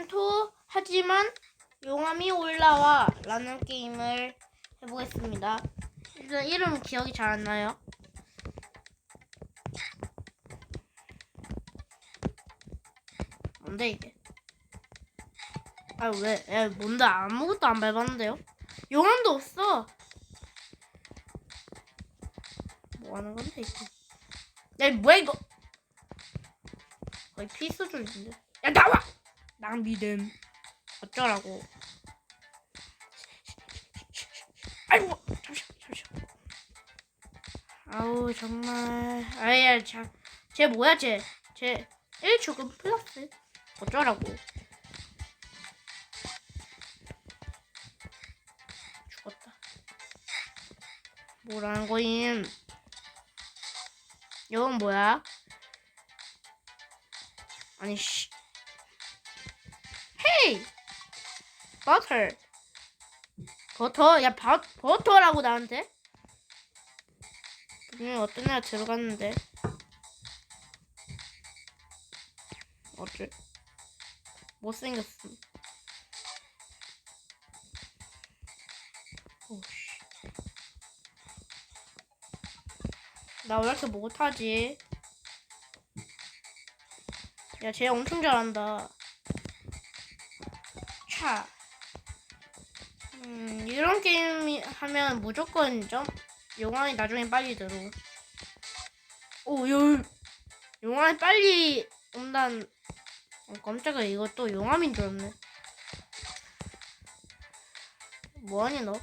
전투 하지만 용암이 올라와 라는 게임을 해보겠습니다. 일단 이름 기억이 잘 안 나요. 뭔데 이게? 아 왜? 야, 뭔데 아무것도 안 밟았는데요? 용암도 없어. 뭐 하는 건데 이거? 야 뭐야 이거? 거의 필수준인데. 야 나와! 낭비됨. 어쩌라고? 아이고 잠시만 잠시만. 아우 정말. 아야 참. 쟤 뭐야 쟤? 쟤 1초급 플러스. 어쩌라고? 죽었다. 뭐라는 거임? 이건 뭐야? 아니 씨. 버터. 버터? 야 버, 버터라고 나한테? 분명히 어떤 애가 들어갔는데. 어째? 못생겼음. 오씨. 나 왜 이렇게 못하지? 야, 쟤 엄청 잘한다. 차. 음, 이런 게임 하면 무조건 점 용암이 나중에 빨리 들어. 오, 열. 용암이 빨리 온단. 어, 깜짝이야. 이거 또 용암인 줄 알았네. 뭐하니 너?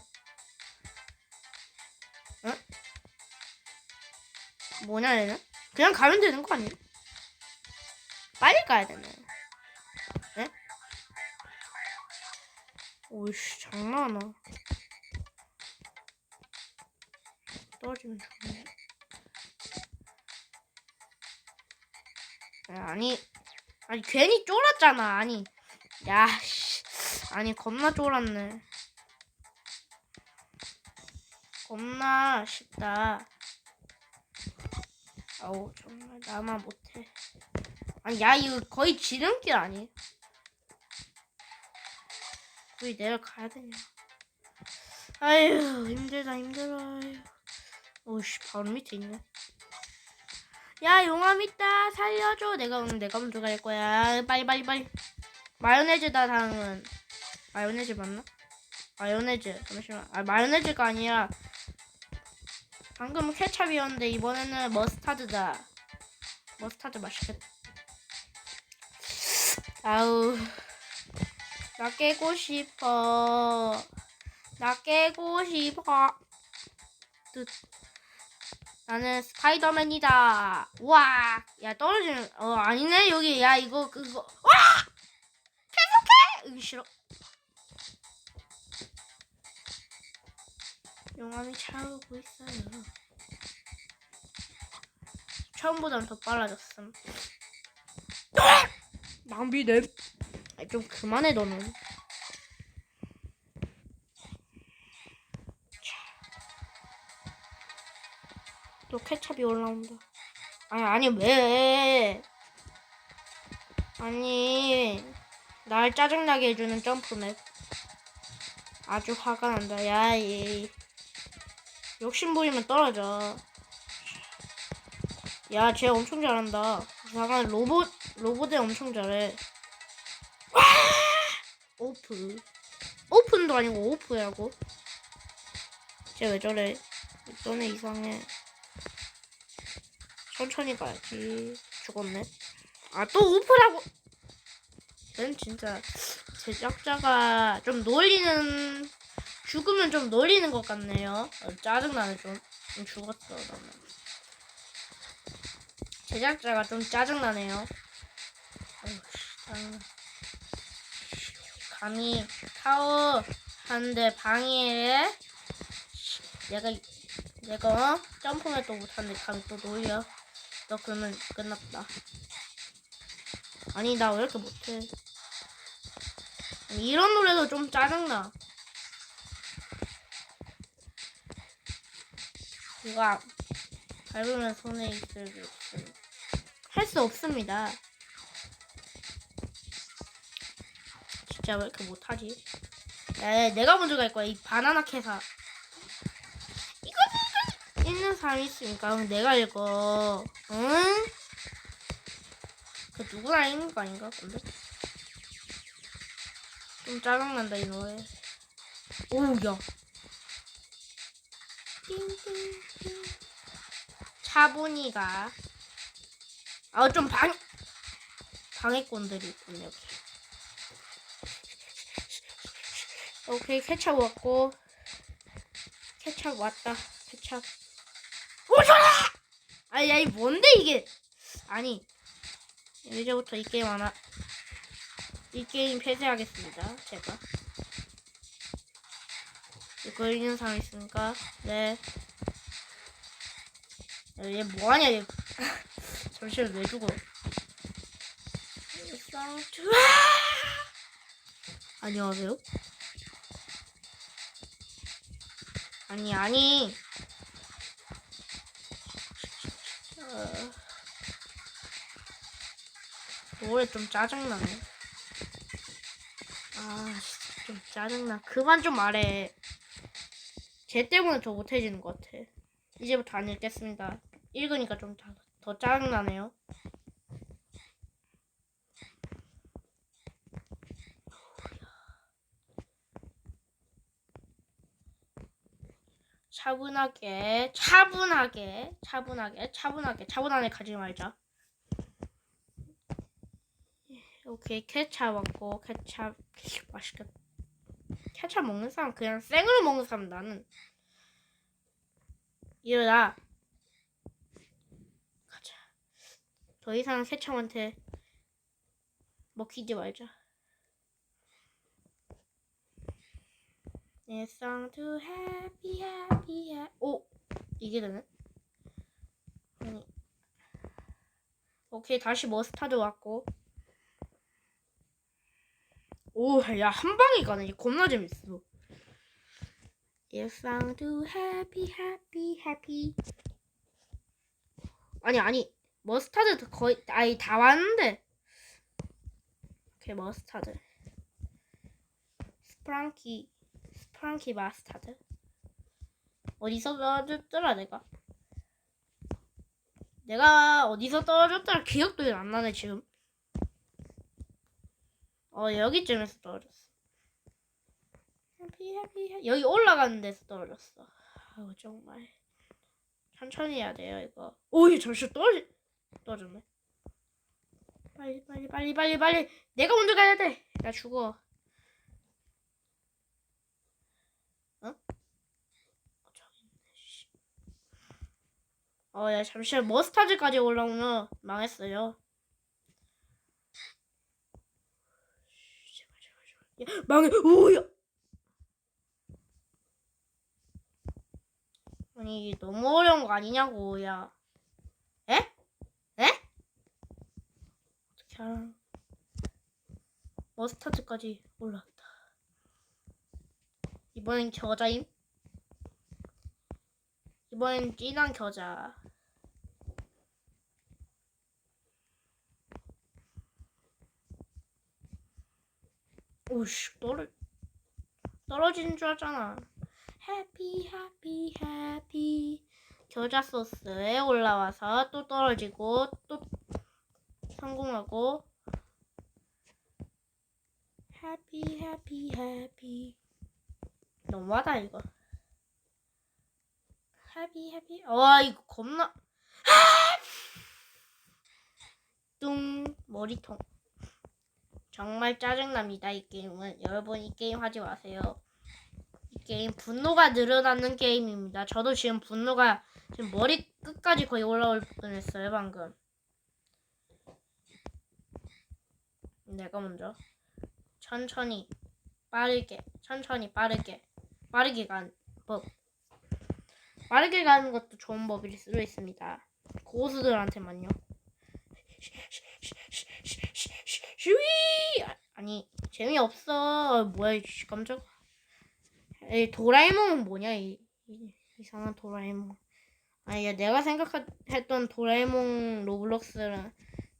응? 뭐냐 얘는? 그냥 가면 되는 거 아니야? 빨리 가야 되네. 네? 오이씨 장난하나. 떨어지면 좋네. 야, 아니, 아니 괜히 쫄았잖아. 아니, 야, 씨, 아니 겁나 쫄았네. 겁나 쉽다. 아우 정말 나만 못해. 아니 야 이거 거의 지름길 아니? 거의 내려가야 되냐? 아휴 힘들다 힘들어. 오씨 바로 밑에 있네. 야 용암 있다 살려줘. 내가 오늘 내가 먼저 갈 거야. 빨리 빨리 빨리. 마요네즈다 다음은. 마요네즈 맞나? 마요네즈 잠시만. 아 마요네즈가 아니라 방금은 케찹이었는데 이번에는 머스타드다. 머스타드 맛있겠다. 아우 나 깨고 싶어. 나 깨고 싶어. 뜻. 나는 스파이더맨이다. 우와. 야 떨어지는. 어 아니네 여기 야 이거 그거. 와. 계속해. 으 싫어. 용암이 차오르고 있어요. 처음보단 더 빨라졌음. 낭비네. 아, 좀 그만해 너는. 또 케찹이 올라온다. 아니 아니 왜? 아니 날 짜증나게 해주는 점프맵. 아주 화가 난다. 야 얘. 욕심 부리면 떨어져. 야, 쟤 엄청 잘한다. 잠깐 로봇 로봇에 엄청 잘해. 와! 오프. 오픈도 아니고 오프라고. 쟤왜 저래? 너네 이상해. 천천히 가야지. 죽었네. 아, 또 오프라고. 넌 진짜 제작자가 좀 놀리는 죽으면 좀 놀리는 것 같네요. 어, 짜증나네 좀. 좀 죽었어 나는. 제작자가 좀 짜증나네요. 어휴, 짜증나. 감히 타워 하는데 방해해? 내가 내가 어? 점프맨도 못하는데 감히 또 놀려. 너 그러면 끝났다. 아니 나 왜 이렇게 못해? 이런 노래도 좀 짜증나. 이거 밟으면 손에 있을 수 할수 없습니다. 진짜 왜 이렇게 못하지? 야, 내가 먼저 갈 거야. 이 바나나 캐사. 이거 있는 사람 있으니까 그럼 내가 읽어. 응? 그 누구나 읽는 거 아닌가? 근데 좀 짜증난다 이 노래. 오우 야. 차분이가 아좀 방 방해꾼들이 있군요 여기. 오케이 케찹 왔고. 케찹 왔다. 케찹. 오셔라! 아야 이 뭔데 이게? 아니 이제부터 이 게임 하나 이 게임 폐쇄하겠습니다 제가. 이거 있는 사람 있습니까? 네. 야, 얘 뭐하냐 얘. 잠시만 왜 죽어? 안녕하세요 아니 아니. 어... 노래 좀 짜증나네. 아 진짜 좀 짜증나. 그만 좀 말해. 쟤 때문에 더 못해지는 것 같아. 이제부터 안 읽겠습니다. 읽으니까 좀 더 짜증나네요 차분하게 차분하게 차분하게 차분하게 차분하게 가지 말자. 오케이 케찹 왔고 케찹 맛있겠다. 케찹 먹는 사람 그냥 생으로 먹는 사람 나는. 일어나. 가자. 더 이상 케찹한테 먹히지 말자 내 song to happy happy happy. 오 이게 되네. 아니. 오케이 다시 머스타드 왔고. 오 야 한 방에 가네. 겁나 재밌어. Yes, song to happy happy happy. 아니 아니. 머스타드 거의 아니 다 왔는데. 오케이 머스타드. 스프랑키. 스 프랑키 마스타드. 어디서 떨어졌더라 내가? 내가 어디서 떨어졌더라 기억도 안 나네 지금. 어 여기쯤에서 떨어졌어. 여기 올라가는 데서 떨어졌어. 아우 정말. 천천히 해야 돼요 이거. 오이 잠시 떨어지 떨어졌네. 빨리 빨리 빨리 빨리 빨리. 내가 먼저 가야 돼나 죽어 저기 있네, 씨. 어, 야, 잠시만. 머스타드까지 올라오면 망했어요. 야, 망해. 오 야. 아니, 이게 너무 어려운 거 아니냐고, 야. 에? 에? 어떻게 알아? 머스타드까지 올라왔다. 이번엔 겨자임? 이번엔 진한 겨자. 오씨 떨어 떨어지는 줄 알았잖아. 해피 해피 해피 겨자 소스에 올라와서 또 떨어지고 또 성공하고 해피 해피 해피 너무하다 이거. 해피 해피. 와 이거 겁나. 뚱 머리통. 정말 짜증납니다 이 게임은. 여러분 이 게임 하지 마세요. 이 게임 분노가 늘어나는 게임입니다. 저도 지금 분노가 지금 머리 끝까지 거의 올라올 뻔했어요 방금. 내가 먼저 천천히 빠르게 천천히 빠르게 빠르게 가는 법. 빠르게 가는 것도 좋은 법일 수도 있습니다. 고수들한테만요. 슈이 아니 재미없어. 뭐야 이 깜짝. 에이 도라에몽은 뭐냐 이, 이 이상한 도라에몽. 아니 야 내가 생각했던 도라에몽 로블록스랑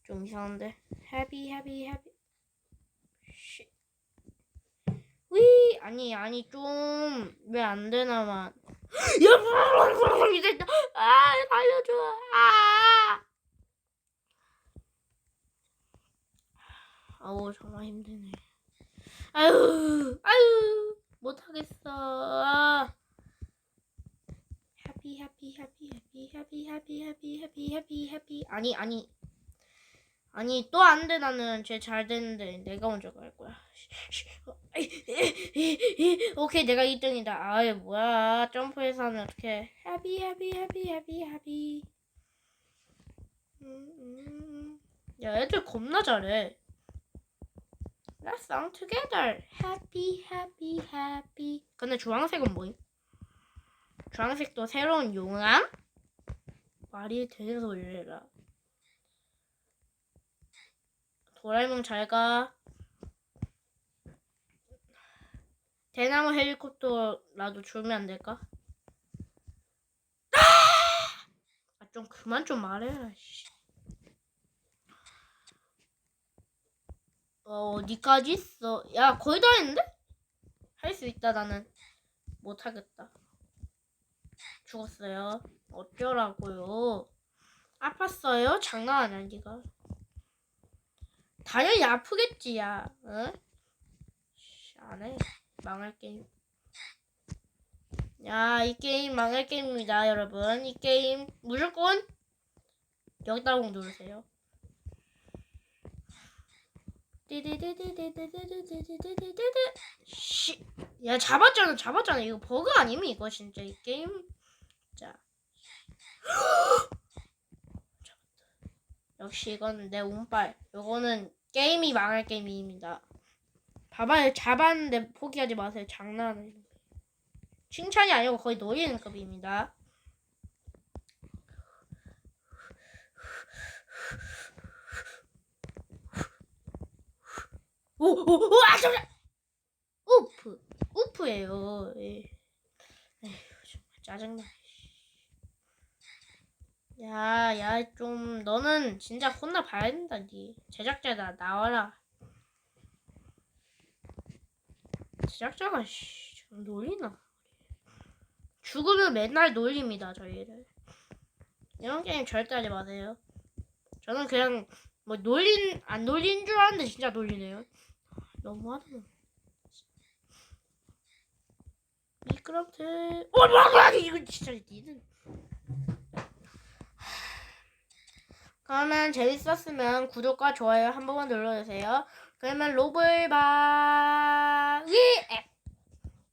좀 이상한데. 해피 해피 해피. 아니 아니 좀 왜 안 되나만. 야 이제 아 살려줘. 아. 아우 정말 힘드네. 아유 아유 못하겠어. 아. 해피 해피 해피 해피 해피 해피 해피 해피 해피 해피 아니 아니 아니 또 안 돼 나는 쟤 잘 되는데 내가 먼저 갈 거야. 오케이 내가 1등이다. 아이 뭐야 점프해서 하면 어떡해. 해피 해피 해피 해피 해피. 음, 음. 야 애들 겁나 잘해. Let's sing together. Happy happy happy. 근데 주황색은 뭐임? 주황색도 새로운 용암? 말이 되는 소리를 해라. 도라에몽 잘 가. 대나무 헬리콥터라도 주면 안 될까? 아, 좀 그만 좀 말해라. 씨. 어, 어디까지 있어? 야, 거의 다 했는데? 할 수 있다, 나는. 못하겠다. 죽었어요. 어쩌라고요? 아팠어요? 장난 아니야, 니가. 당연히 아프겠지, 야. 응? 씨, 안 해. 망할 게임. 야, 이 게임 망할 게임입니다, 여러분. 이 게임 무조건 여기다 공 누르세요. 씨. 야, 잡았잖아, 잡았잖아. 이거 버그 아니면 이거 진짜 이 게임. 자. 역시 이건 내 운빨. 요거는 게임이 망할 게임입니다. 봐봐요, 잡았는데 포기하지 마세요. 장난 아니에요. 칭찬이 아니고 거의 노리는 급입니다. 오, 오, 오, 아, 잠깐. 우프, 우프예요. 예. 에휴, 정말 짜증나. 야, 야, 좀 너는 진짜 혼나 봐야 된다, 니. 제작자다 나와라. 제작자가 씨, 좀 놀리나? 죽으면 맨날 놀립니다, 저희를. 이런 게임 절대 하지 마세요. 저는 그냥 뭐 놀린 안 놀린 줄 알았는데 진짜 놀리네요. 너무하다. 미끄럼틀. 어, 뭐야, 이거 진짜 니는. 그러면 재밌었으면 구독과 좋아요 한 번만 눌러주세요. 그러면 로블 바.